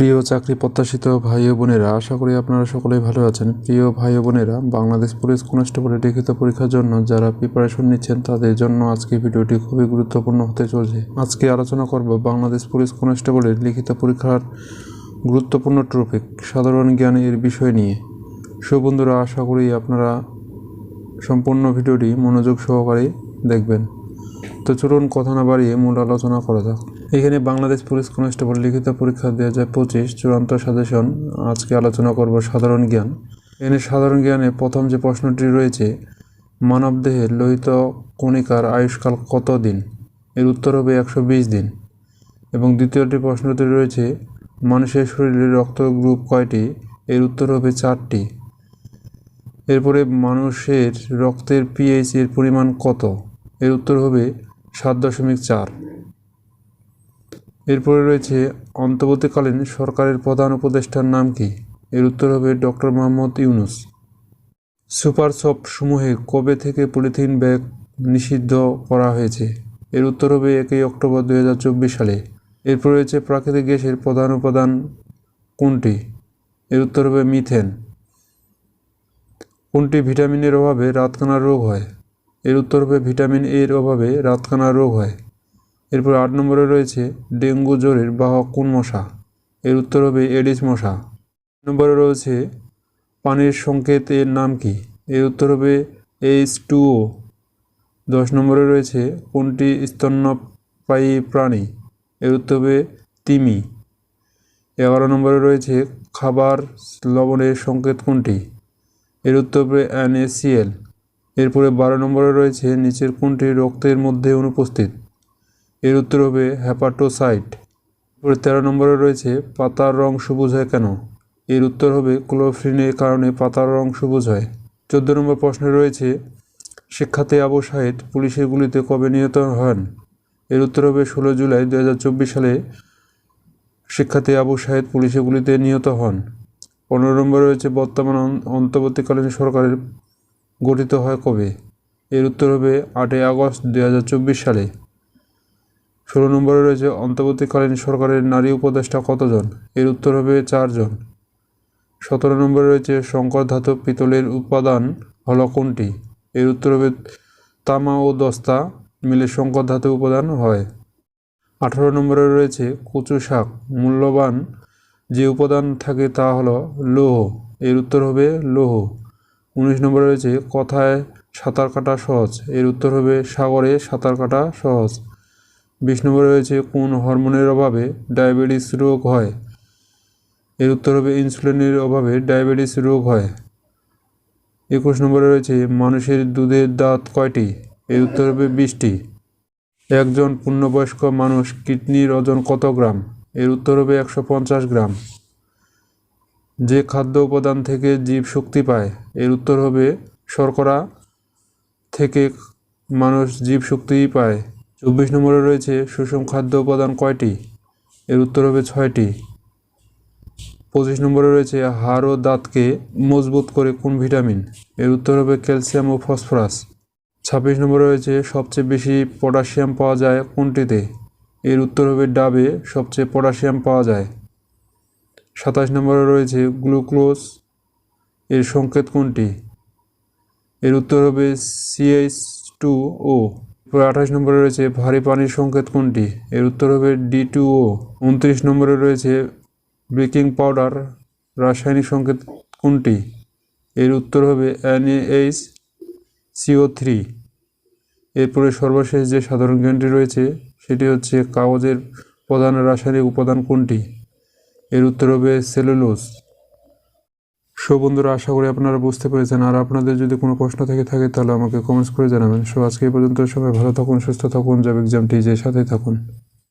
প্রিয় চাকরি প্রত্যাশিত ভাই ও বোনেরা, আশা করি আপনারা সকলেই ভালো আছেন। প্রিয় ভাই ও বোনেরা, বাংলাদেশ পুলিশ কনস্টেবলের লিখিত পরীক্ষার জন্য যারা প্রিপারেশন নিচ্ছেন, তাদের জন্য আজকে ভিডিওটি খুবই গুরুত্বপূর্ণ হতে চলছে। আজকে আলোচনা করব বাংলাদেশ পুলিশ কনস্টেবলের লিখিত পরীক্ষার গুরুত্বপূর্ণ টপিক সাধারণ জ্ঞানের বিষয় নিয়ে। সো বন্ধুরা, আশা করি আপনারা সম্পূর্ণ ভিডিওটি মনোযোগ সহকারে দেখবেন। তো চলুন কথা না বাড়িয়ে মূল আলোচনা করা যাক। এখানে বাংলাদেশ পুলিশ কনস্টেবল লিখিত পরীক্ষা দুই হাজার পঁচিশ চূড়ান্ত সাজেশন। আজকে আলোচনা করব সাধারণ জ্ঞান। এখানে সাধারণ জ্ঞানে প্রথম যে প্রশ্নটি রয়েছে মানবদেহের লোহিত কণিকার আয়ুষ্কাল কত দিন এর উত্তর হবে একশো বিশ দিন। এবং দ্বিতীয়টি প্রশ্নটি রয়েছে, মানুষের শরীরে রক্ত গ্রুপ কয়টি? এর উত্তর হবে চারটি। এরপরে মানুষের রক্তের পিএইচ এর পরিমাণ কত? এর উত্তর হবে সাত দশমিক চার। এরপরে রয়েছে, অন্তর্বর্তীকালীন সরকারের প্রধান উপদেষ্টার নাম কি? এর উত্তর হবে doctor Mohammad Yunus. Super shop সমূহে কবে থেকে পলিথিন ব্যাগ নিষিদ্ধ করা হয়েছে? এর উত্তর হবে একই অক্টোবর দু হাজার চব্বিশ সালে। এরপর রয়েছে, প্রাকৃতিক গ্যাসের প্রধান উপাদান কোনটি? এর উত্তর হবে মিথেন। কোনটি ভিটামিনের অভাবে রাতকানা রোগ হয়? এর উত্তর হবে ভিটামিন এর অভাবে রাতকানা রোগ হয়। এরপর আট নম্বরে রয়েছে ডেঙ্গু জ্বরের বাহক কোন মশা। এর উত্তর হবে এডিস মশা। নম্বরে রয়েছে পানির সংকেত এর নাম কি? এর উত্তর হবে এইচ টু ও। দশ নম্বরে রয়েছে কোনটি স্তন্যপায়ী প্রাণী? এর উত্তর হবে তিমি। এগারো নম্বরে রয়েছে খাবার লবণের সংকেত কোনটি? এর উত্তর হবে এনএসিএল এরপরে বারো নম্বরে রয়েছে নিচের কোনটি রক্তের মধ্যে অনুপস্থিত? এর উত্তর হবে হ্যাপাটোসাইট এরপরে তেরো নম্বরে রয়েছে, পাতার রং সবুজ হয় কেন? এর উত্তর হবে ক্লোরোফিনের কারণে পাতার রং সবুজ হয়। চোদ্দ নম্বর প্রশ্নে রয়েছে, শিক্ষাতে আবু সাহেদ পুলিশের গুলিতে কবে নিহত হন? এর উত্তর হবে, ষোলো জুলাই দু হাজার চব্বিশ সালে শিক্ষাতে আবু সাহেদ পুলিশের গুলিতে নিহত হন। পনেরো নম্বরে রয়েছে, বর্তমান অন- অন্তর্বর্তীকালীন সরকারের গঠিত হয় কবে? এর উত্তর হবে, আটই আগস্ট দু হাজার চব্বিশ সালে। ষোলো নম্বরে রয়েছে, অন্তর্বর্তীকালীন সরকারের নারী উপদেষ্টা কতজন? এর উত্তর হবে চারজন। সতেরো নম্বরে রয়েছে, শঙ্কর ধাতব পিতলের উপাদান হলো কোনটি? এর উত্তর হবে তামা ও দস্তা, মিলে শঙ্কর ধাতু উপাদান হয়। আঠারো নম্বরে রয়েছে, কচু শাক, মূল্যবান যে উপাদান থাকে তা হলো লৌহ। এর উত্তর হবে লৌহ। উনিশ নম্বরে রয়েছে, কথায় সাঁতার কাটা সহজ। এর উত্তর হবে সাগরে সাঁতার কাটা সহজ। বিশ নম্বরে রয়েছে কোন হরমোনের অভাবে ডায়াবেটিস রোগ হয়? এর উত্তর হবে ইনসুলিনের অভাবে ডায়াবেটিস রোগ হয়। একুশ নম্বরে রয়েছে মানুষের দুধের দাঁত কয়টি? এর উত্তর হবে বিশটি। একজন পূর্ণবয়স্ক মানুষ কিডনির ওজন কত গ্রাম? এর উত্তর হবে একশো পঞ্চাশ গ্রাম। যে খাদ্য উপাদান থেকে জীব শক্তি পায়, এর উত্তর হবে শর্করা থেকে মানুষ জীব শক্তি পায়। চব্বিশ নম্বরে রয়েছে সুষম খাদ্য উপাদান কয়টি? এর উত্তর হবে ছয়টি। পঁচিশ নম্বরে রয়েছে হাড় ও দাঁতকে মজবুত করে কোন ভিটামিন? এর উত্তর হবে ক্যালসিয়াম ও ফসফরাস। ছাব্বিশ নম্বরে রয়েছে সবচেয়ে বেশি পটাশিয়াম পাওয়া যায় কোনটিতে? এর উত্তর হবে ডাবে সবচেয়ে পটাশিয়াম পাওয়া যায়। সাতাশ নম্বরে রয়েছে গ্লুকোজ। এর সংকেত কোনটি? এর উত্তর হবে সিএইচ টু ও। এরপর আঠাশ নম্বরে রয়েছে ভারী পানির সংকেত কোনটি? এর উত্তর হবে ডি টু ও। উনত্রিশ নম্বরে রয়েছে বেকিং পাউডার, রাসায়নিক সংকেত কোনটি? এর উত্তর হবে এনএইচ সিও থ্রি। এরপরে সর্বশেষ যে সাধারণ জ্ঞানটি রয়েছে, সেটি হচ্ছে কাগজের প্রধান রাসায়নিক উপাদান কোনটি? এর উত্তর হবে সেলুলোজ। সো বন্ধুরা, আশা করি আপনারা বুঝতে পেরেছেন। আর আপনাদের যদি কোনো প্রশ্ন থেকে থাকে, তাহলে আমাকে কমেন্টস করে জানাবেন। সো আজকে এই পর্যন্ত সবাই ভালো থাকুন, সুস্থ থাকুন। জব এক্সাম টিজের সাথেই থাকুন।